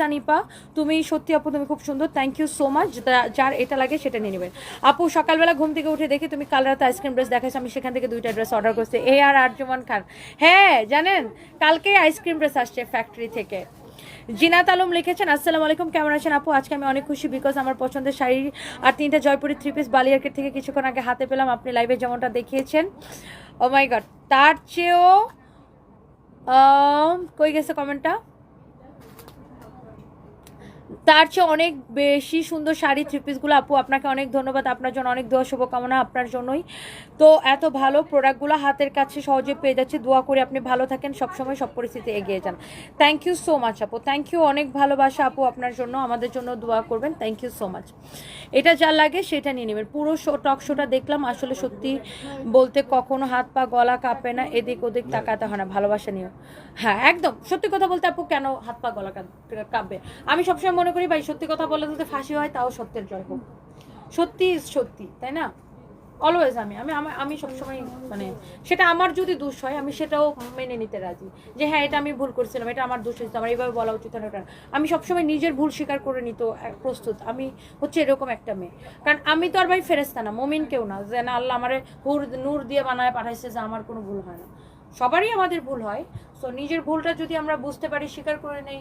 সানিপা তুমি সত্যি আপু, তুমি খুব সুন্দর থ্যাংক ইউ সো মাচ যার এটা লাগে সেটা নিয়ে নেবেন। আপু, সকালবেলা ঘুম থেকে উঠে দেখি তুমি কাল রাতে আইসক্রিম ড্রেস দেখাচ্ছি আমি সেখান থেকে দুইটা ড্রেস অর্ডার করছি। এ আর আরজমান খান। হ্যাঁ জানেন কালকেই আইসক্রিম ড্রেস আসছে ফ্যাক্টরি থেকে। জিনাত আলম লিখেছেন, আসসালামু আলাইকুম, কেমন আছেন আপু? আজকে আমি অনেক খুশি বিকজ আমার পছন্দের শাড়ি আর তিনটা জয়পুরি থ্রি পিস বালিয়ার্কেট থেকে কিছুক্ষণ আগে হাতে পেলাম। আপনি লাইভে যেমনটা দেখিয়েছেন। ও মাই গড তার চেয়েও কই গেছে কমেন্টটা তার চেয়ে অনেক বেশি সুন্দর শাড়ি থ্রি পিসগুলো আপু আপনাকে অনেক ধন্যবাদ। আপনার জন্য অনেক দোয়া শুভকামনা আপনার জন্যই। তো এত ভালো প্রোডাক্টগুলো হাতের কাছে সহজে পেয়ে যাচ্ছে। দোয়া করে আপনি ভালো থাকেন সবসময় সব পরিস্থিতি এগিয়ে যান। থ্যাংক ইউ সো মাচ আপু। থ্যাংক ইউ অনেক ভালোবাসা আপু আপনার জন্য। আমাদের জন্য দোয়া করবেন। থ্যাংক ইউ সো মাচ এটা যা লাগে সেটা নিয়ে নেবেন। পুরো শো টক শোটা দেখলাম আসলে সত্যি বলতে কখনো হাত পা গলা কাঁপে না এদিক ওদিক তাকাতে হয় না ভালোবাসা নিয়েও হ্যাঁ একদম। সত্যি কথা বলতে আপু কেন হাত পা গলা কাঁপ- কাঁপবে? আমি সবসময় মনে করি ভাই, সত্যি কথা বলে যদি ফাঁসি হয়, তাও সত্যের জয় হোক। সত্যি সত্যি, তাই না? অলওয়েজ আমি আমি, আমি- সবসময় মানে সেটা আমার যদি দোষ হয়, আমি সেটাও মেনে নিতে রাজি। যে হ্যাঁ এটা আমি ভুল করছিলাম, এটা আমার দোষ হয়েছে, আমার এইভাবে বলা উচিত না, ওটা আমি সবসময় নিজের ভুল স্বীকার করে নিত প্রস্তুত। আমি হচ্ছে এরকম একটা মেয়ে। কারণ আমি তো আর ভাই ফেরেস্তা না, মমিন কেউ না। যে না, আল্লাহ আমারে হুর, নূর দিয়ে বানায় পাঠাইছে, যে আমার কোনো ভুল হয় না। সবারই আমাদের ভুল হয়। সো নিজের ভুলটা যদি আমরা বুঝতে পারি, স্বীকার করে নেই,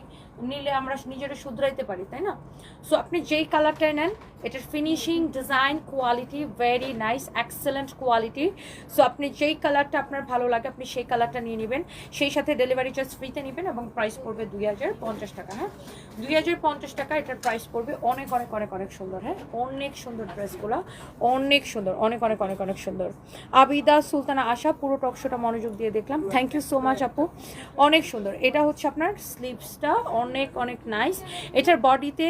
নিলে আমরা নিজেরা শুধরাইতে পারি, তাই না? সো আপনি যেই কালারটাই নেন, এটার finishing design quality very nice excellent quality so আপনি যেই কালারটা আপনার ভালো লাগে, আপনি সেই কালারটা নিয়ে নেবেন। সেই সাথে ডেলিভারি চার্জ ফ্রিতে নেবেন এবং প্রাইস পড়বে দুই হাজার পঞ্চাশ টাকা হ্যাঁ? দুই হাজার পঞ্চাশ টাকা, এটার প্রাইস পড়বে অনেক অনেক অনেক অনেক সুন্দর হ্যাঁ? অনেক সুন্দর ড্রেসগুলো, অনেক সুন্দর, অনেক অনেক অনেক অনেক সুন্দর। আবিদা সুলতানা আশা, পুরো টকশোটা মনোযোগ দিয়ে দেখলাম। থ্যাংক ইউ সো মাচ আপু। অনেক সুন্দর। এটা হচ্ছে আপনার স্লিভসটা অনেক অনেক নাইস এটার বডিতে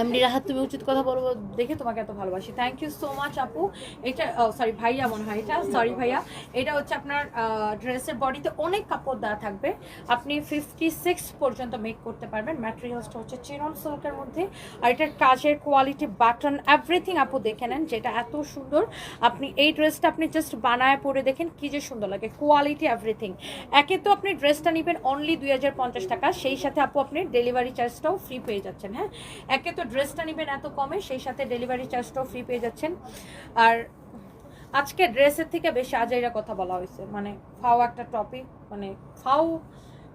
এমডি রাহাত, তুমি উচিত কথা বলব দেখে তোমাকে এত ভালোবাসি। থ্যাংক ইউ সো মাচ আপু। এটা সরি ভাইয়া মনে হয় এটা। সরি ভাইয়া। এটা হচ্ছে আপনার ড্রেসের বডিতে অনেক কাপড় দেওয়া থাকবে। আপনি ফিফটি সিক্স পর্যন্ত মেক করতে পারবেন। ম্যাটেরিয়ালসটা হচ্ছে চিরন সিল্কের মধ্যে। আর এটার কাজের কোয়ালিটি বাটন এভরিথিং আপু দেখে নেন, যেটা এত সুন্দর। আপনি এই ড্রেসটা আপনি জাস্ট বানায় পরে দেখেন, কি যে সুন্দর লাগে। কোয়ালিটি এভরিথিং একে তো আপনি ড্রেসটা নেবেন অনলি দুই হাজার পঞ্চাশ টাকা। সেই সাথে আপু আপনি ডেলিভারি চার্জটাও ফ্রি পেয়ে যাচ্ছেন হ্যাঁ? একে তো ড্রেসটা নেবেন এত কমে, সেই সাথে ডেলিভারি চার্জটাও ফ্রি পেয়ে যাচ্ছেন। আর আজকে ড্রেসের থেকে বেশি আজাইরা কথা বলা হয়েছে। মানে ফাও একটা টপিক মানে ফাও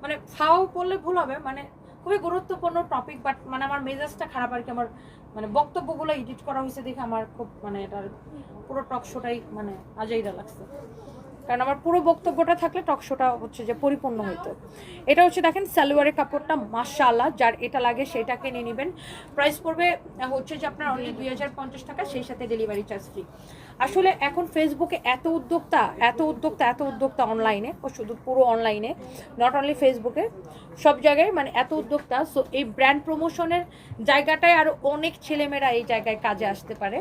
মানে ফাও বললে ভুল হবে মানে খুবই গুরুত্বপূর্ণ টপিক বাট মানে আমার মেজাজটা খারাপ আর কি। আমার মানে বক্তব্যগুলো এডিট করা হয়েছে দেখে আমার খুব মানে এটার পুরো টক শোটাই মানে আজাইরা লাগছে। কারণ আমার পুরো বক্তব্যটা থাকলে টকশোটা হচ্ছে যে পরিপূর্ণ হতো এটা হচ্ছে দেখেন সালোয়ারের কাপড়টা, মাশাআল্লাহ, যার এটা লাগে সেটাকে নিয়ে নেবেন। প্রাইস পড়বে হচ্ছে যে আপনার অনলি দুই হাজার পঞ্চাশ টাকা, সেই সাথে ডেলিভারি চার্জ ফ্রি আসলে এখন ফেসবুকে এত উদ্যোক্তা এত উদ্যোক্তা এত উদ্যোক্তা অনলাইনে ও শুধু পুরো অনলাইনে নট অনলি ফেসবুকে সব জায়গায় মানে এত উদ্যোক্তা। সো এই ব্র্যান্ড প্রমোশনের জায়গাটায় আরও অনেক ছেলেমেয়েরা এই জায়গায় কাজে আসতে পারে।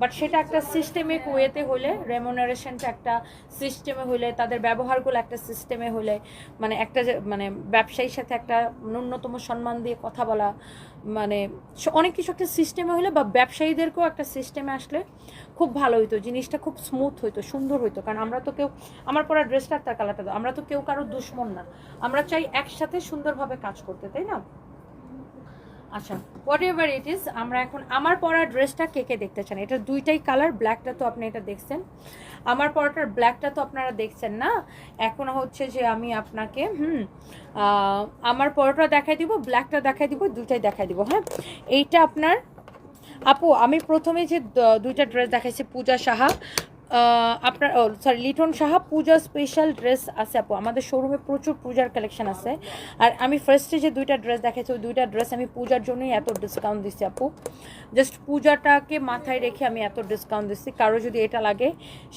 বাট সেটা একটা সিস্টেমিক ওয়েতে হলে রেমোনারেশনটা একটা সিস্টেমে হলে, তাদের ব্যবহারগুলো একটা সিস্টেমে হলে মানে একটা মানে ব্যবসায়ীর সাথে একটা ন্যূনতম সম্মান দিয়ে কথা বলা মানে অনেক কিছু একটা সিস্টেমে হলে বা ব্যবসায়ীদেরকেও একটা সিস্টেমে আসলে খুব ভালো হইতো, জিনিসটা খুব স্মুথ হইতো, সুন্দর হইতো। কারণ আমরা তো কেউ, আমার পরা ড্রেসটা তার কালারটা আমরা তো কেউ কারও দুশ্মন না। আমরা চাই একসাথে সুন্দরভাবে কাজ করতে, তাই না? আচ্ছা হোয়াট এভার ইট ইজ আমরা এখন আমার পরা ড্রেসটা কে কে দেখতে চান? এটা দুইটাই কালার ব্ল্যাকটা তো আপনি এটা দেখছেন। আমার পরাটার ব্ল্যাকটা তো আপনারা দেখছেন না। এখন হচ্ছে যে আমি আপনাকে, হুম আমার পরোটা দেখাই দিব ব্ল্যাকটা দেখাই দিব, দুইটাই দেখাই দিব হ্যাঁ? এইটা আপনার, আপু, আমি প্রথমে যে দুইটা ড্রেস দেখাইছি, পূজা সাহা আপনার, ও sorry Liton Saha Puja special dress আছে আপু। আমাদের শোরুমে প্রচুর পূজার কালেকশন আছে। আর আমি ফার্স্টে যে দুইটা ড্রেস দেখাইছি, ওই দুইটা ড্রেস আমি পূজার জন্যই এত ডিসকাউন্ট দিচ্ছি আপু। জাস্ট পূজাটাকে মাথায় রেখে আমি এত ডিসকাউন্ট দিচ্ছি কারও যদি এটা লাগে,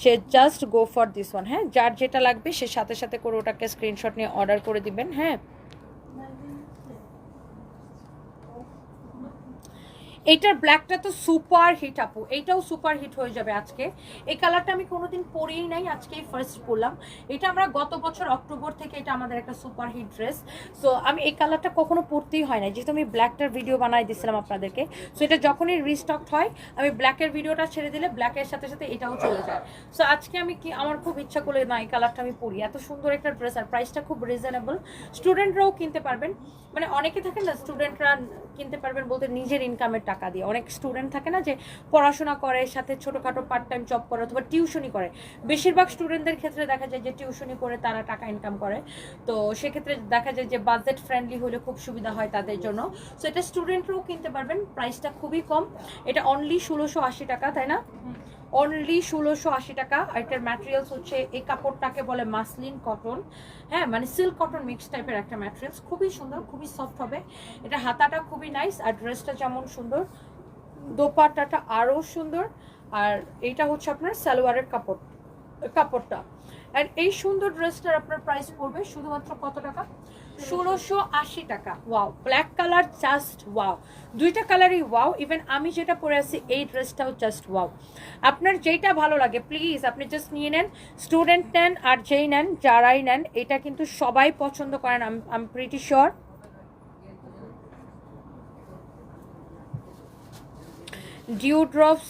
সে just go for this one হ্যাঁ? যার যেটা লাগবে, সে সাথে সাথে করে ওটাকে স্ক্রিনশট নিয়ে অর্ডার করে দিবেন হ্যাঁ? এইটার ব্ল্যাকটা তো সুপার হিট আপু এইটাও সুপার হিট হয়ে যাবে আজকে। এই কালারটা আমি কোনোদিন পরেই নাই, আজকেই ফার্স্ট পরলাম। এটা আমরা গত বছর অক্টোবর থেকে এটা আমাদের একটা সুপার হিট ড্রেস সো আমি এই কালারটা কখনো পরতেই হয় না যেহেতু আমি ব্ল্যাকটার ভিডিও বানাই দিয়েছিলাম আপনাদেরকে। সো এটা যখনই রিস্টক হয়, আমি ব্ল্যাকের ভিডিওটা ছেড়ে দিলে ব্ল্যাকের সাথে সাথে এটাও চলে যায়। সো আজকে আমি কি, আমার খুব ইচ্ছা করে না এই কালারটা আমি পরি। এত সুন্দর একটা ড্রেস আর প্রাইসটা খুব রিজনেবল স্টুডেন্টরাও কিনতে পারবেন। মানে অনেকে থাকে না স্টুডেন্টরা কিনতে পারবেন বলতে নিজের ইনকামের টাকা। দিয়ে। অনেক স্টুডেন্ট থাকে না যে পড়াশোনা করে, সাথে ছোটোখাটো পার্ট টাইম জব করে অথবা টিউশনি করে। বেশিরভাগ স্টুডেন্টদের ক্ষেত্রে দেখা যায় যে টিউশনি করে তারা টাকা ইনকাম করে। তো সেক্ষেত্রে দেখা যায় যে বাজেট ফ্রেন্ডলি হলে খুব সুবিধা হয় তাদের জন্য। সো এটা স্টুডেন্টরাও কিনতে পারবেন। প্রাইসটা খুবই কম। এটা অনলি ষোলোশো আশি টাকা, তাই না? অনলি ষোলোশো আশি টাকা, আর এটার ম্যাটেরিয়ালস হচ্ছে এই কাপড়টাকে বলে মাসলিন কটন হ্যাঁ মানে সিল্ক কটন মিক্স টাইপের একটা ম্যাটেরিয়ালস খুবই সুন্দর, খুবই সফট হবে। এটা হাতাটা খুবই নাইস আর ড্রেসটা যেমন সুন্দর, দোপাট্টাটা আরও সুন্দর। আর এইটা হচ্ছে আপনার সালোয়ারের কাপড়, কাপড়টা। আর এই সুন্দর ড্রেসটার আপনার প্রাইস পড়বে শুধুমাত্র কত টাকা? ষোলোশো আশি টাকা। Wow black colour just wow দুইটা কালারই ওয়াও ইভেন আমি যেটা পরে আছি, এই ড্রেসটাও জাস্ট ওয়াও আপনার যেটা ভালো লাগে প্লিজ আপনি জাস্ট নিয়ে নেন স্টুডেন্ট নেন আর যেই নেন, যারাই নেন, এটা কিন্তু সবাই পছন্দ করেন I'm pretty sure dew drops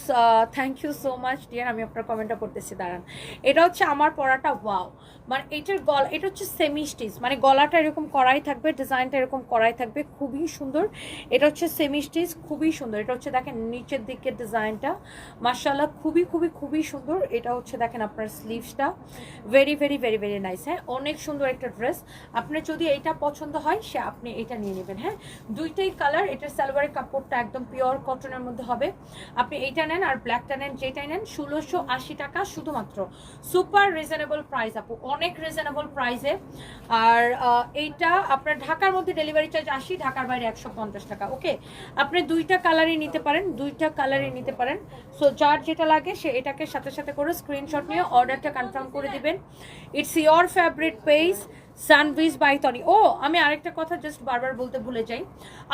thank you so much dear আমি আপনার কমেন্টটা করতেছি দাঁড়ান। এটা হচ্ছে আমার পড়াটা ওয়াও মানে এটার গলা, এটা হচ্ছে সেমি স্টিচ মানে গলাটা এরকম করাই থাকবে ডিজাইনটা এরকম করাই থাকবে, খুবই সুন্দর। এটা হচ্ছে সেমি স্টিচ খুবই সুন্দর। এটা হচ্ছে দেখেন নিচের দিকের ডিজাইনটা মার্শাল্লাহ খুবই খুবই খুবই সুন্দর। এটা হচ্ছে দেখেন আপনার স্লিভসটা very very very very nice হ্যাঁ? অনেক সুন্দর একটা ড্রেস আপনার যদি এইটা পছন্দ হয়, সে আপনি এটা নিয়ে নেবেন হ্যাঁ? দুইটাই কালার এটার সালোয়ারের কাপড়টা একদম পিওর কটনের মধ্যে হবে। আপনি এইটা নেন আর ব্ল্যাকটা নেন, যেটাই নেন, ষোলোশো টাকা শুধুমাত্র। সুপার রিজনেবল প্রাইস আপু। অনেক রিজনেবল প্রাইসে আর এইটা আপনার ঢাকার মধ্যে ডেলিভারি চার্জ আশি, ঢাকার বাইরে একশো পঞ্চাশ টাকা ওকে আপনি দুইটা কালারই নিতে পারেন, দুইটা কালারই নিতে পারেন। সো যার যেটা লাগে সে এটাকে সাথে সাথে করে স্ক্রিনশট নিয়ে অর্ডারটা কনফার্ম করে দিবেন। It's your favourite page Sanvis by Tonni ও আমি আরেকটা কথা জাস্ট বারবার বলতে ভুলে যাই।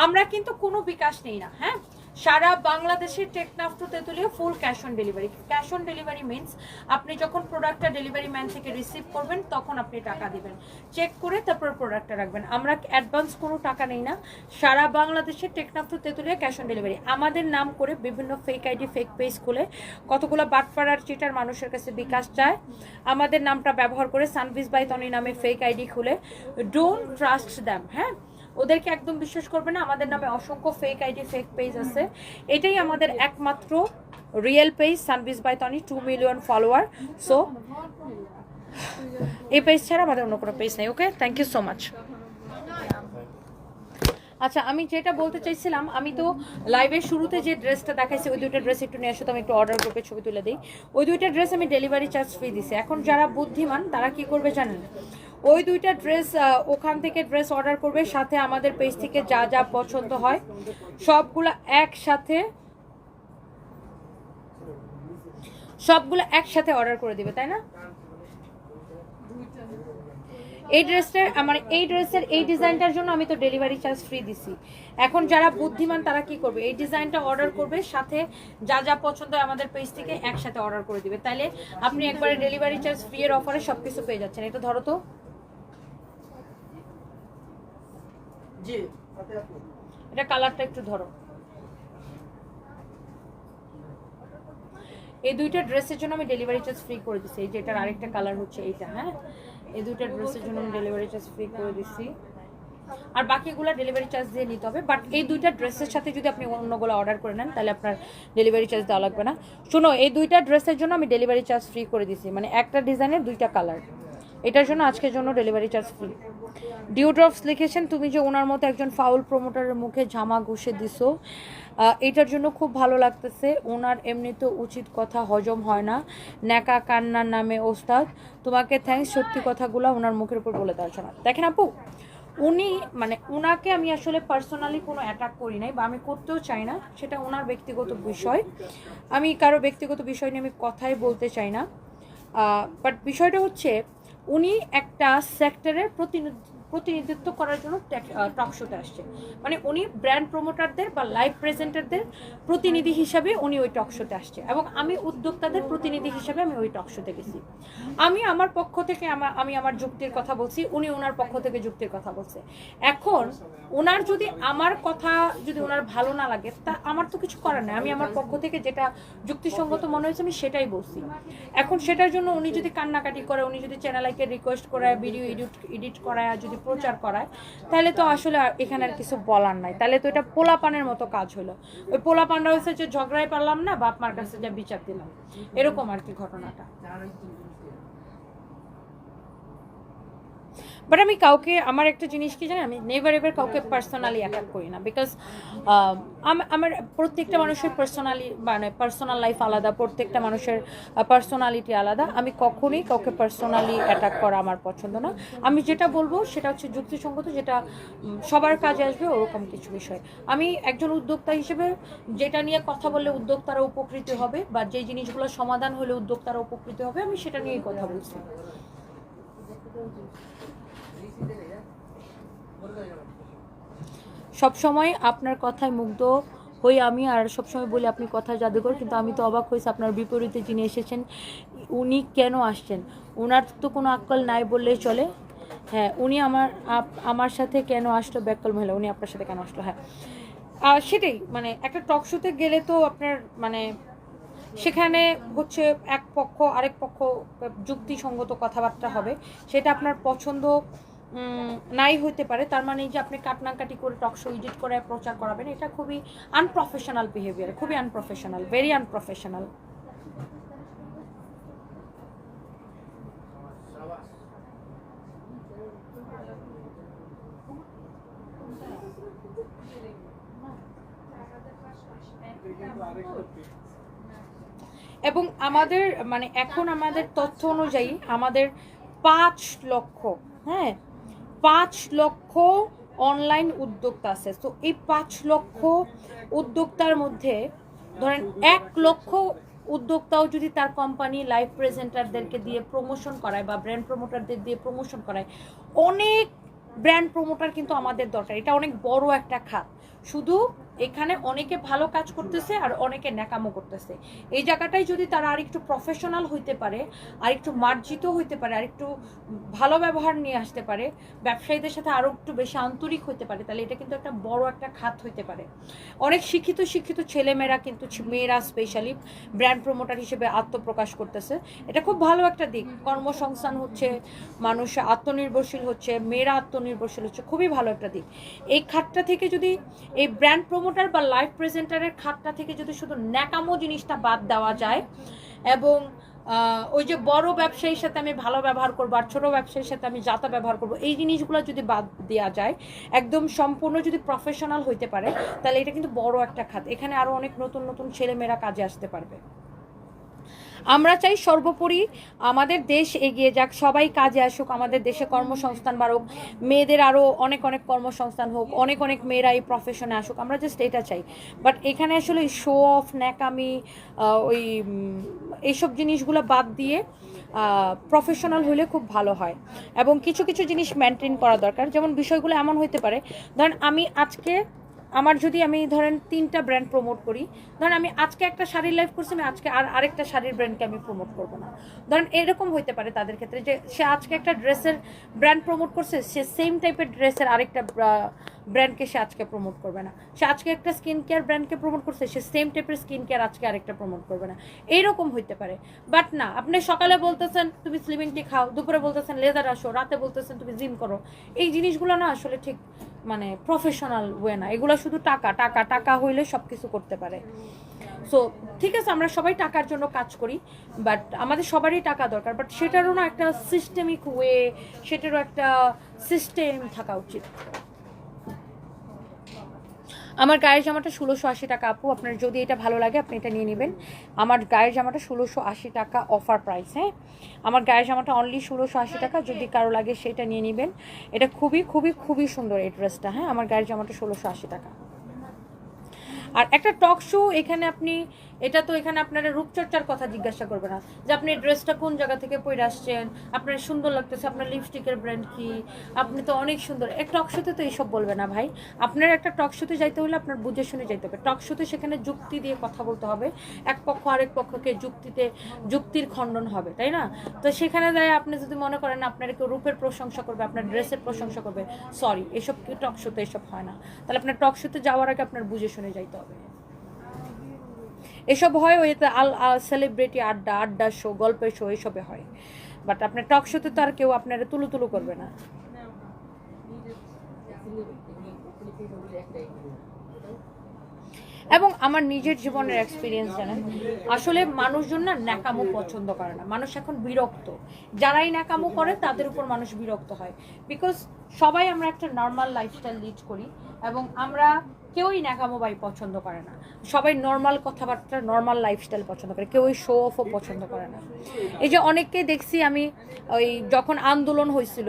আমরা কিন্তু কোনো বিকাশ নেই না হ্যাঁ? সারা বাংলাদেশের Teknaf to Tetulia full cash on delivery cash on delivery means আপনি যখন প্রোডাক্টটা ডেলিভারি ম্যান থেকে রিসিভ করবেন, তখন আপনি টাকা দিবেন। চেক করে তারপর প্রোডাক্টটা রাখবেন। আমরা অ্যাডভান্স কোনো টাকা নেই না। সারা বাংলাদেশের Teknaf to Tetulia cash on delivery আমাদের নাম করে বিভিন্ন ফেক আইডি ফেক পেজ খুলে কতগুলো বাটপাড়ার চিটার মানুষের কাছে বিকাশ চায়। আমাদের নামটা ব্যবহার করে সানভিস বাই তনি নামে ফেক আইডি খুলে। ডোন্ট ট্রাস্ট দ্যাম হ্যাঁ? ওদেরকে একদম বিশ্বাস করবে না। আমাদের নামে অসংখ্য ফেক আইডি ফেক পেজ আছে। এটাই আমাদের একমাত্র real page Sanvis by Tonni two million follower so এই পেজ ছাড়া আমাদের অন্য কোনো পেজ নেই okay thank you so much আচ্ছা আমি যেটা বলতে চাইছিলাম, আমি তো লাইভের শুরুতে যে ড্রেসটা দেখাইছি, ওই দুইটা ড্রেস একটু নিয়ে আসো তো আমি একটু অর্ডার গ্রুপে ছবি তুলে দিই। ওই দুইটা ড্রেস আমি ডেলিভারি চার্জ ফ্রি দিছি। এখন যারা বুদ্ধিমান, তারা কি করবে জানেন? ওই দুইটা ড্রেস ওখান থেকে ড্রেস অর্ডার করবে, সাথে আমাদের পেজ থেকে যা যা পছন্দ হয়, সবগুলো একসাথে সবগুলো একসাথে অর্ডার করে দিবে, তাই না? এই ড্রেসটার আমার এই ড্রেসের এই ডিজাইনটার জন্য আমি তো ডেলিভারি চার্জ ফ্রি দিছি। এখন যারা বুদ্ধিমান, তারা কি করবে? এই ডিজাইনটা অর্ডার করবে, সাথে যা যা পছন্দ হয় আমাদের পেজ থেকে একসাথে অর্ডার করে দিবে। তাইলে আপনি একবারে ডেলিভারি চার্জ ফ্রি এর অফারে সব কিছু পেয়ে যাচ্ছেন। এটা ধরো তো। এটা কালারটা একটু ধরো। এই দুইটা ড্রেসের জন্য আমি ডেলিভারি চার্জ ফ্রি করে দিছি। এই যে এটার আরেকটা কালার হচ্ছে এইটা হ্যাঁ? এই দুইটা ড্রেসের জন্য আমি ডেলিভারি চার্জ ফ্রি করে দিছি। আর বাকিগুলো ডেলিভারি চার্জ দিয়ে নিতে হবে। বাট এই দুইটা ড্রেসের সাথে যদি আপনি অন্যগুলো অর্ডার করে নেন, তাহলে আপনার ডেলিভারি চার্জ দেওয়া লাগবে না। শোনো, এই দুইটা ড্রেসের জন্য আমি ডেলিভারি চার্জ ফ্রি করে দিছি। মানে একটা ডিজাইনের দুইটা কালার এটার জন্য আজকের জন্য ডেলিভারি চার্জ ফ্রি ডিউড্রপস লিখেছেন, তুমি যে ওনার মতো একজন ফাউল প্রমোটারের মুখে জামা ঘষে দিছো এটার জন্য খুব ভালো লাগতেছে। ওনার এমনিতে উচিত কথা হজম হয় না। ন্যাকা কান্নার নামে ওস্তাদ। তোমাকে থ্যাঙ্কস সত্যি কথাগুলো ওনার মুখের উপর বলে দেওয়ার জন্য। দেখেন আপু, উনি মানে ওনাকে আমি আসলে পার্সোনালি কোনো অ্যাটাক করি নাই বা আমি করতেও চাই না, সেটা ওনার ব্যক্তিগত বিষয়। আমি কারও ব্যক্তিগত বিষয় নিয়ে আমি কথাই বলতে চাই না। বাট বিষয়টা হচ্ছে উনি একটা সেক্টরের প্রতিনিধি প্রতিনিধিত্ব করার জন্য টক শোতে আসছে। মানে উনি ব্র্যান্ড প্রমোটারদের বা লাইভ প্রেজেন্টারদের প্রতিনিধি হিসাবে উনি ওই টক শোতে আসছে এবং আমি উদ্যোক্তাদের প্রতিনিধি হিসাবে আমি ওই টক শোতে গেছি। আমি আমার পক্ষ থেকে আমার আমি আমার যুক্তির কথা বলছি, উনি ওনার পক্ষ থেকে যুক্তির কথা বলছে। এখন ওনার যদি আমার কথা যদি ওনার ভালো না লাগে, তা আমার তো কিছু করার নেই। আমি আমার পক্ষ থেকে যেটা যুক্তিসঙ্গত মনে হয়েছে আমি সেটাই বলছি। এখন সেটার জন্য উনি যদি কান্নাকাটি করে, উনি যদি চ্যানেলাইকে রিকোয়েস্ট করায় ভিডিও এডিট এডিট করায়, যদি প্রচার করায়, তাহলে তো আসলে এখানে আর কিছু বলার নাই। তাহলে তো এটা পোলাপানের মতো কাজ হলো। ওই পোলাপানরা হয়েছে যে ঝগড়ায় পারলাম না বাপ মার কাছে যা বিচার দিলাম। এরকম আর কি ঘটনাটা। বাট আমি কাউকে, আমার একটা জিনিস কি জানি আমি নেভার এভার কাউকে পার্সোনালি অ্যাটাক করি না। বিকজ আমার প্রত্যেকটা মানুষের পার্সোনালি মানে পার্সোনাল লাইফ আলাদা, প্রত্যেকটা মানুষের পার্সোনালিটি আলাদা। আমি কখনোই কাউকে পার্সোনালি অ্যাটাক করা আমার পছন্দ না। আমি যেটা বলব, সেটা হচ্ছে যুক্তিসঙ্গত, যেটা সবার কাজে আসবে ওরকম কিছু বিষয়। আমি একজন উদ্যোক্তা হিসেবে যেটা নিয়ে কথা বললে উদ্যোক্তারা উপকৃত হবে বা যে জিনিসগুলো সমাধান হলে উদ্যোক্তারা উপকৃত হবে, আমি সেটা নিয়েই কথা বলছি। সব সময় আপনার কথায় মুগ্ধ হই আমি আর সবসময় বলি আপনি কথা জাদুঘর, কিন্তু আমি তো অবাক হয়েছি আপনার বিপরীতে যিনি এসেছেন, উনি কেন আসছেন? ওনার তো কোনো আক্কল নাই বললেই চলে। হ্যাঁ উনি আমার আমার সাথে কেন আসলো ব্যাকল মহিলা, উনি আপনার সাথে কেন আসলো? হ্যাঁ। আর সেটাই মানে একটা টক শোতে গেলে তো আপনার মানে সেখানে হচ্ছে এক পক্ষ, আরেক পক্ষ যুক্তিসঙ্গত কথাবার্তা হবে। সেটা আপনার পছন্দ নাই হইতে পারে। তার মানে যে আপনি কাটনাকাটি করে টক শো এডিট করে প্রচার করাবেন, এটা খুবই আনপ্রফেশনাল বিহেভিয়ার খুবই আনপ্রফেশনাল ভেরি আনপ্রফেশনাল এবং আমাদের মানে এখন আমাদের তথ্য অনুযায়ী আমাদের পাঁচ লক্ষ হ্যাঁ পাঁচ লক্ষ অনলাইন উদ্যোক্তা আছে। তো এই পাঁচ লক্ষ উদ্যোক্তার মধ্যে ধরেন এক লক্ষ উদ্যোক্তাও যদি তার কোম্পানি লাইভ প্রেজেন্টারদেরকে দিয়ে প্রমোশন করায় বা ব্র্যান্ড প্রমোটারদের দিয়ে প্রমোশন করায়, অনেক ব্র্যান্ড প্রমোটার কিন্তু আমাদের দরকার। এটা অনেক বড় একটা খাত। শুধু এখানে অনেকে ভালো কাজ করতেছে আর অনেকে ন্যাকামো করতেছে। এই জায়গাটাই যদি তারা আরেকটু প্রফেশনাল হইতে পারে আর একটু মার্জিত হইতে পারে আর একটু ভালো ব্যবহার নিয়ে আসতে পারে, ব্যবসায়ীদের সাথে আরও একটু বেশি আন্তরিক হইতে পারে, তাহলে এটা কিন্তু একটা বড় একটা খাত হইতে পারে। অনেক শিক্ষিত শিক্ষিত ছেলেমেয়েরা কিন্তু মেয়েরা স্পেশালি ব্র্যান্ড প্রমোটার হিসেবে আত্মপ্রকাশ করতেছে। এটা খুব ভালো একটা দিক। কর্মসংস্থান হচ্ছে, মানুষ আত্মনির্ভরশীল হচ্ছে, মেয়েরা আত্মনির্ভরশীল হচ্ছে, খুবই ভালো একটা দিক। এই খাতটা থেকে যদি এই ব্র্যান্ড প্রমোটার বা লাইভ প্রেজেন্টারের খাতটা থেকে যদি শুধু ন্যাকামো জিনিসটা বাদ দেওয়া যায়, এবং ওই যে বড় ব্যবসায়ীর সাথে আমি ভালো ব্যবহার করব আর ছোটো ব্যবসায়ীর সাথে আমি যাতা ব্যবহার করব, এই জিনিসগুলো যদি বাদ দেওয়া যায়, একদম সম্পূর্ণ যদি প্রফেশনাল হইতে পারে, তাহলে এটা কিন্তু বড় একটা খাত। এখানে আরও অনেক নতুন নতুন ছেলেমেয়েরা কাজে আসতে পারবে। আমরা চাই সর্বোপরি আমাদের দেশ এগিয়ে যাক, সবাই কাজে আসুক, আমাদের দেশে কর্মসংস্থান বাড়ুক, মেয়েদের আরও অনেক অনেক কর্মসংস্থান হোক, অনেক অনেক মেয়েরা এই প্রফেশনে আসুক, আমরা জাস্ট এটা চাই। বাট এখানে আসলে শো অফ ন্যাকামি ওই এইসব জিনিসগুলো বাদ দিয়ে প্রফেশনাল হলে খুব ভালো হয়। এবং কিছু কিছু জিনিস মেনটেন করা দরকার, যেমন বিষয়গুলো এমন হইতে পারে, ধরেন আমি আজকে আমার যদি আমি ধরেন তিনটা ব্র্যান্ড প্রমোট করি, ধরেন আমি আজকে একটা শাড়ির লাইভ করছি, আমি আজকে আর আরেকটা শাড়ির ব্র্যান্ডকে আমি প্রমোট করব না। ধরেন এরকম হইতে পারে তাদের ক্ষেত্রে যে সে আজকে একটা ড্রেসের ব্র্যান্ড প্রমোট করছে, সে সেম টাইপের ড্রেসের আরেকটা ব্র্যান্ডকে সে আজকে প্রমোট করবে না। সে আজকে একটা স্কিন কেয়ার ব্র্যান্ডকে প্রমোট করছে, সে সেম টাইপের স্কিন কেয়ার আজকে আরেকটা প্রমোট করবে না। এইরকম হইতে পারে। বাট না, আপনি সকালে বলতেছেন, তুমি স্লিমিং টি খাও। দুপুরে বলতেছেন, লেদার আসো। রাতে বলতেছেন, তুমি জিম করো। এই জিনিসগুলো না আসলে ঠিক মানে প্রফেশনাল ওয়ে না। এগুলো শুধু টাকা টাকা টাকা হইলে সব কিছু করতে পারে। সো ঠিক আছে, আমরা সবাই টাকার জন্য কাজ করি বাট আমাদের সবারই টাকা দরকার। বাট সেটারও না একটা সিস্টেমিক ওয়ে সেটারও একটা সিস্টেম থাকা উচিত। আমার গায়ের জামাটা ষোলোশো আশি টাকা, আপু। আপনার যদি এটা ভালো লাগে, আপনি এটা নিয়ে নেবেন। আমার গায়ের জামাটা ষোলোশো আশি টাকা অফার প্রাইস হ্যাঁ? আমার গায়ের জামাটা অনলি ষোলোশো আশি টাকা, যদি কারও লাগে সেটা নিয়ে নেবেন। এটা খুবই খুবই খুবই সুন্দর এই ড্রেসটা হ্যাঁ? আমার গায়ের জামাটা ষোলোশো আশি টাকা। আর একটা টক শো এখানে আপনি এটা তো এখানে আপনারা রূপচর্চার কথা জিজ্ঞাসা করবে না। যে আপনি ড্রেসটা কোন জায়গা থেকে পরে আসছেন, আপনার সুন্দর লাগতেছে, আপনার লিপস্টিকের ব্র্যান্ড কি, আপনি তো অনেক সুন্দর। এক টক শোতে তো এইসব বলবে না ভাই। আপনার একটা টক শোতে যাইতে হলে আপনার বুঝে শুনে যাইতে হবে। টক শোতে সেখানে যুক্তি দিয়ে কথা বলতে হবে। এক পক্ষ আরেক পক্ষকে যুক্তিতে, যুক্তির খণ্ডন হবে, তাই না? তো সেখানে যায় আপনি যদি মনে করেন আপনার কেউ রূপের প্রশংসা করবে, আপনার ড্রেসের প্রশংসা করবে সরি এসব টক শোতে এসব হয় না। তাহলে আপনার টক শোতে যাওয়ার আগে আপনার বুঝে শুনে যাইতে হবে। এসব হয় ওই আল সেলিব্রিটি আড্ডা আড্ডা শো গল্পের শো এসবে হয়। বাট আপনার টক শোতে তো আর কেউ আপনারা তুলু তুলু করবে না। এবং আমার নিজের জীবনের এক্সপিরিয়েন্স জানেন, আসলে মানুষজন না ন্যাকামো পছন্দ করে না। মানুষ এখন বিরক্ত। যারাই ন্যাকামো করে, তাদের উপর মানুষ বিরক্ত হয়। বিকজ সবাই আমরা একটা নর্মাল লাইফস্টাইল লিড করি এবং আমরা কেউই ন্যাকামো বাই পছন্দ করে না। সবাই নর্মাল কথাবার্তা নর্মাল লাইফস্টাইল পছন্দ করে, কেউই শো অফও পছন্দ করে না। এই যে অনেককেই দেখছি আমি, ওই যখন আন্দোলন হয়েছিল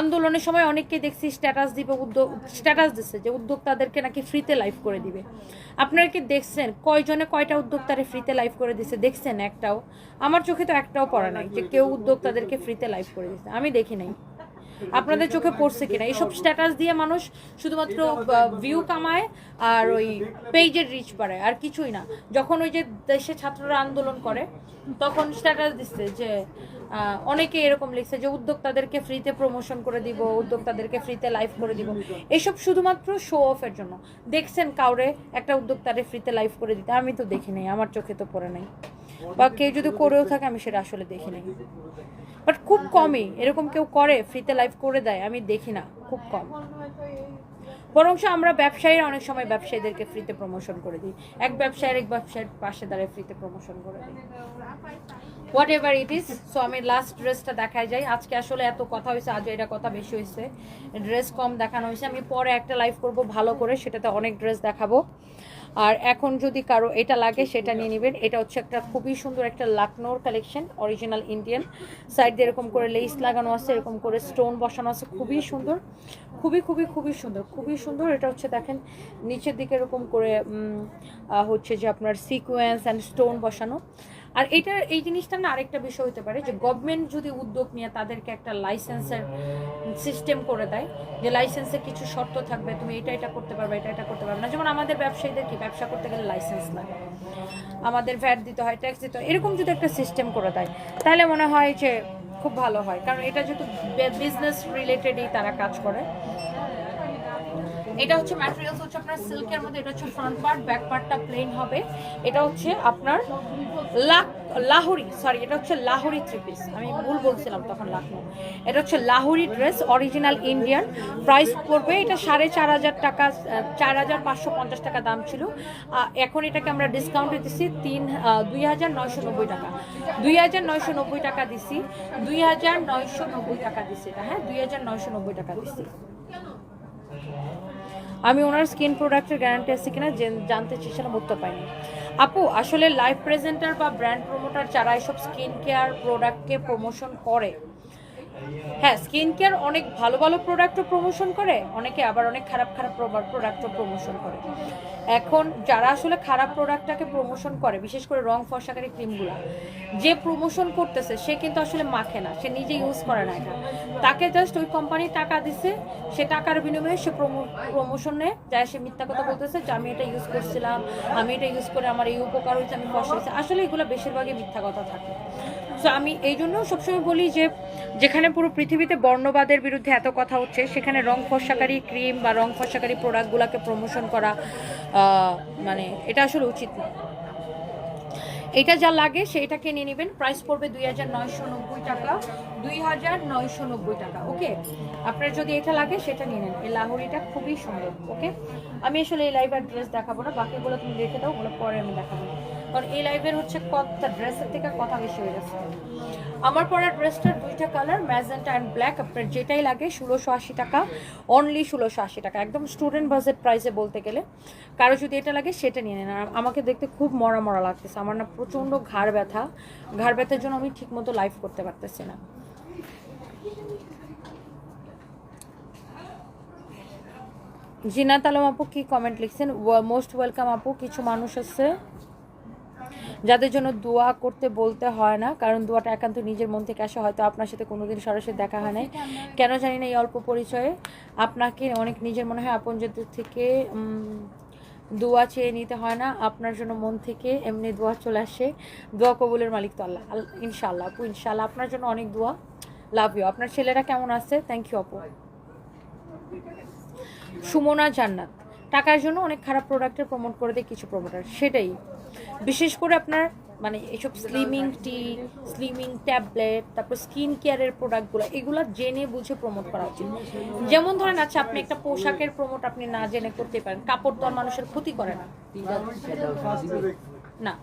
আন্দোলনের সময় অনেককে দেখছি স্ট্যাটাস দিবে, উদ্যোগ স্ট্যাটাস দিচ্ছে যে উদ্যোক্তাদেরকে নাকি ফ্রিতে লাইভ করে দিবে। আপনারা কি দেখছেন? কয়জনে কয়টা উদ্যোক্তারে ফ্রিতে লাইভ করে দিছে? দেখছেন একটাও? আমার চোখে তো একটাও পড়া নাই যে কেউ উদ্যোক্তাদেরকে ফ্রিতে লাইভ করে দিচ্ছে আমি দেখি নাই। আপনাদের চোখে পড়ছে কিনা? এইসব স্ট্যাটাস দিয়ে মানুষ শুধুমাত্র ভিউ কামায় আর ওই পেজের রিচ বাড়ায়, আর কিছুই না। যখন ওই যে দেশে ছাত্ররা আন্দোলন করে, তখন স্ট্যাটাস দিচ্ছে যে অনেকে এরকম লিখছে যে উদ্যোক্তাদেরকে ফ্রিতে প্রমোশন করে দিব, উদ্যোক্তাদেরকে ফ্রিতে লাইভ করে দিব। এসব শুধুমাত্র শো অফের জন্য। দেখছেন কাউরে একটা উদ্যোক্তারে ফ্রিতে লাইভ করে দিতে। আমি তো দেখি নাই, আমার চোখে তো পড়ে নাই। বা কেউ যদি করেও থাকে, আমি সেটা আসলে দেখি নাই বাট খুব কমই, এরকম কেউ করে ফ্রিতে লাইভ করে দেয়, আমি দেখি না, খুব কম। বরং আমরা ব্যবসায়ীরা অনেক সময় ব্যবসায়ীদেরকে ফ্রিতে প্রমোশন করে দিই। এক ব্যবসায়ীর এক ব্যবসায়ীর পাশে দাঁড়িয়ে ফ্রিতে প্রমোশন করে দিই। Whatever it is so আমি লাস্ট ড্রেসটা দেখাই যাই। আজকে আসলে এত কথা হয়েছে আজ এটা কথা বেশি হয়েছে। ড্রেস কম দেখানো হয়েছে, আমি পরে একটা লাইভ করব, ভালো করে, সেটাতে অনেক ড্রেস দেখাবো। আর এখন যদি কারও এটা লাগে সেটা নিয়ে নেবেন। এটা হচ্ছে একটা খুবই সুন্দর একটা লাকনোর কালেকশন অরিজিনাল ইন্ডিয়ান সাইড দিয়ে এরকম করে লেস লাগানো আছে এরকম করে স্টোন বসানো আছে খুবই সুন্দর। খুবই খুবই খুবই সুন্দর খুবই সুন্দর। এটা হচ্ছে দেখেন নিচের দিকে এরকম করে হচ্ছে যে আপনার সিকোয়েন্স অ্যান্ড স্টোন বসানো। আর এটা, এই জিনিসটা না আরেকটা বিষয় হতে পারে যে গভর্নমেন্ট যদি উদ্যোগ নিয়ে তাদেরকে একটা লাইসেন্সের সিস্টেম করে দেয়, যে লাইসেন্সে কিছু শর্ত থাকবে, তুমি এটা এটা করতে পারবে, এটা এটা করতে পারবে না। যেমন আমাদের ব্যবসায়ীদের কি, ব্যবসা করতে গেলে লাইসেন্স লাগে। আমাদের ভ্যাট দিতে হয় ট্যাক্স দিতে হয়, এরকম যদি একটা সিস্টেম করে দেয়, তাহলে মনে হয় যে খুব ভালো হয়। কারণ এটা যেহেতু বিজনেস রিলেটেডই তারা কাজ করে। এটা হচ্ছে ম্যাটেরিয়ালস হচ্ছে আপনার সিল্কের মধ্যে, এটা হচ্ছে ফ্রন্ট পার্ট ব্যাক পার্টটা প্লেন হবে। এটা হচ্ছে আপনার লাখ লাহোরি সরি এটা হচ্ছে লাহোরি থ্রি পিস আমি ভুল বলছিলাম তখন লাখনৌ এটা হচ্ছে Lahori dress original Indian price পড়বে এটা সাড়ে চার হাজার টাকা চার হাজার পাঁচশো পঞ্চাশ টাকা দাম ছিল। এখন এটাকে আমরা ডিসকাউন্টে দিচ্ছি তিন দুই হাজার নয়শো নব্বই টাকা। দুই হাজার নয়শো নব্বই টাকা দিছি, দুই হাজার নয়শো নব্বই টাকা দিছি এটা হ্যাঁ? দুই হাজার নয়শো নব্বই টাকা দিছি। আমি ওনার স্কিন প্রোডাক্টের গ্যারান্টি আছে কিনা জেন- জানতে চেয়েছিলাম, উত্তর পাইনি। আপু, আসলে লাইফ প্রেজেন্টার বা ব্র্যান্ড প্রমোটার যারা এসব স্কিন কেয়ার প্রোডাক্টকে প্রমোশন করে হ্যাঁ স্কিন কেয়ার অনেক ভালো ভালো প্রোডাক্টও প্রমোশন করে, অনেকে আবার অনেক খারাপ খারাপ প্রোডাক্টও প্রমোশন করে। এখন যারা আসলে খারাপ প্রোডাক্টটাকে প্রমোশন করে, বিশেষ করে রং ফর্সাকারী ক্রিমগুলো যে প্রমোশন করতেছে, সে কিন্তু আসলে মাখে না, সে নিজে ইউজ করে না এটা। তাকে জাস্ট ওই কোম্পানি টাকা দিছে, সে টাকার বিনিময়ে সে প্রমোশনে যায় সে মিথ্যা কথা বলতেছে যে, আমি এটা ইউজ করছিলাম, আমি এটা ইউজ করে আমার এই উপকার হয়েছে, আমি ফসা হয়েছে আসলে এগুলো বেশিরভাগই মিথ্যা কথা থাকে। সো আমি এই জন্য সবসময় বলি যে, যেখানে পুরো পৃথিবীতে বর্ণবাদের বিরুদ্ধে এত কথা হচ্ছে, সেখানে রং ফসাকারী ক্রিম বা রং ফসাকারী প্রোডাক্টগুলোকে প্রমোশন করা মানে এটা আসলে উচিত না। এটা যা লাগে সেইটাকে নিয়ে নেবেন। প্রাইস পড়বে দুই হাজার নয়শো নব্বই টাকা, দুই হাজার নয়শো নব্বই টাকা ওকে আপনার যদি এটা লাগে সেটা নিয়ে নেন। এই লাহোরিটা খুবই সুন্দর ওকে আমি আসলে এই লাইভের ড্রেস দেখাবো না, বাকিগুলো তুমি রেখে দাও, ওগুলো পরে আমি দেখাবো। কারণ এই লাইভের হচ্ছে কথা ড্রেসের থেকে কথা বেশি হয়ে যাচ্ছে। আমার পরা ড্রেসটার দুইটা কালার ম্যাজেন্টা অ্যান্ড ব্ল্যাক আপনার যেটাই লাগে, ষোলোশো আশি টাকা অনলি ষোলোশো আশি টাকা। একদম স্টুডেন্ট বাজেট প্রাইসে বলতে গেলে, কারও যদি এটা লাগে, সেটা নিয়ে নেন। আর আমাকে দেখতে খুব মরা মরা লাগতেছে। আমার না প্রচণ্ড ঘাড় ব্যথা। ঘাড় ব্যথার জন্য আমি ঠিকমতো লাইভ করতে পারতেছি না। জিনাত আলম আপু কি কমেন্ট লিখছেন? মোস্ট ওয়েলকাম আপু, কিছু মানুষ আছে? যাদের জন্য দোয়া করতে বলতে হয় না, কারণ দোয়াটা একান্ত নিজের মন থেকে আসে, হয়তো আপনার সাথে কোনোদিন সরাসরি দেখা হয় নাই। কেন জানি না এই অল্প পরিচয়ে আপনাকে অনেক নিজের মনে হয় আপনজনদের থেকে দোয়া চেয়ে নিতে হয় না। আপনার জন্য মন থেকে এমনি দোয়া চলে আসে। দোয়া কবুলের মালিক তো আল্লাহ। ইনশাল্লাহ আপু ইনশাল্লাহ আপনার জন্য অনেক দোয়া। Love you. আপনার ছেলেরা কেমন আছে? থ্যাংক ইউ আপু। সুমনা জান্নাত। টাকার জন্য অনেক খারাপ প্রোডাক্টের প্রমোট করে দেয় কিছু প্রমোটার সেটাই। বিশেষ করে আপনার মানে এইসব স্লিমিং টি স্লিমিং ট্যাবলেট তারপর স্কিন কেয়ারের প্রোডাক্টগুলো এগুলো জেনে বুঝে প্রমোট করা উচিত। যেমন ধরেন আচ্ছা আপনি একটা পোশাকের প্রমোট আপনি না জেনে করতে পারেন, কাপড় তো আর মানুষের ক্ষতি করে না। না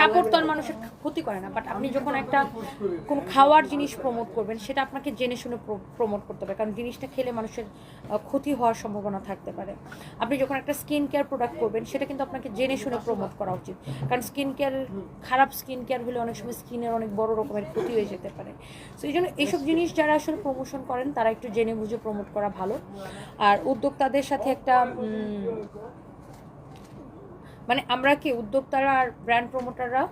কাপড় তো আর মানুষের ক্ষতি করে না বাট আপনি যখন একটা কোনো খাওয়ার জিনিস প্রমোট করবেন সেটা আপনাকে জেনে শুনে প্রমোট করতে হবে কারণ জিনিসটা খেলে মানুষের ক্ষতি হওয়ার সম্ভাবনা থাকতে পারে। আপনি যখন একটা স্কিন কেয়ার প্রোডাক্ট করবেন সেটা কিন্তু আপনাকে জেনে শুনে প্রমোট করা উচিত কারণ স্কিন কেয়ার খারাপ স্কিন কেয়ার হলে অনেক সময় স্কিনের অনেক বড় রকমের ক্ষতি হয়ে যেতে পারে। সো এই জন্য এইসব জিনিস যারা আসলে প্রমোশন করেন তারা একটু জেনে বুঝে প্রমোট করা ভালো। আর উদ্যোক্তাদের সাথে একটা মানে আমরা কি উদ্যোক্তারা আর ব্র্যান্ড প্রমোটাররা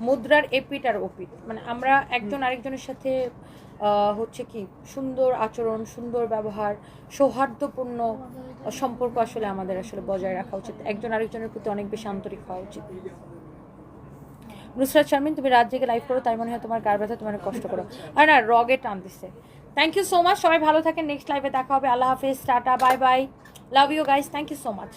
মুদ্রার এপিট আর ওপিট মানে আমরা একজন আরেকজনের সাথে আহ, হচ্ছে কি সুন্দর আচরণ সুন্দর ব্যবহার সৌহার্দ্যপূর্ণ সম্পর্ক আসলে আমাদের আসলে বজায় রাখা উচিত। একজন আরেকজনের প্রতি অনেক বেশি আন্তরিক হওয়া উচিত। নুসরাত শারমিন তুমি রাত জেগে লাইভ করো তাই মনে হয় তোমার গার ব্যথা তোমার কষ্ট করো। আর না রগে টান দিচ্ছে থ্যাংক ইউ সো মাচ সবাই ভালো থাকেন নেক্সট লাইভে দেখা হবে আল্লাহ হাফিজ tata bye bye love you guys thank you so much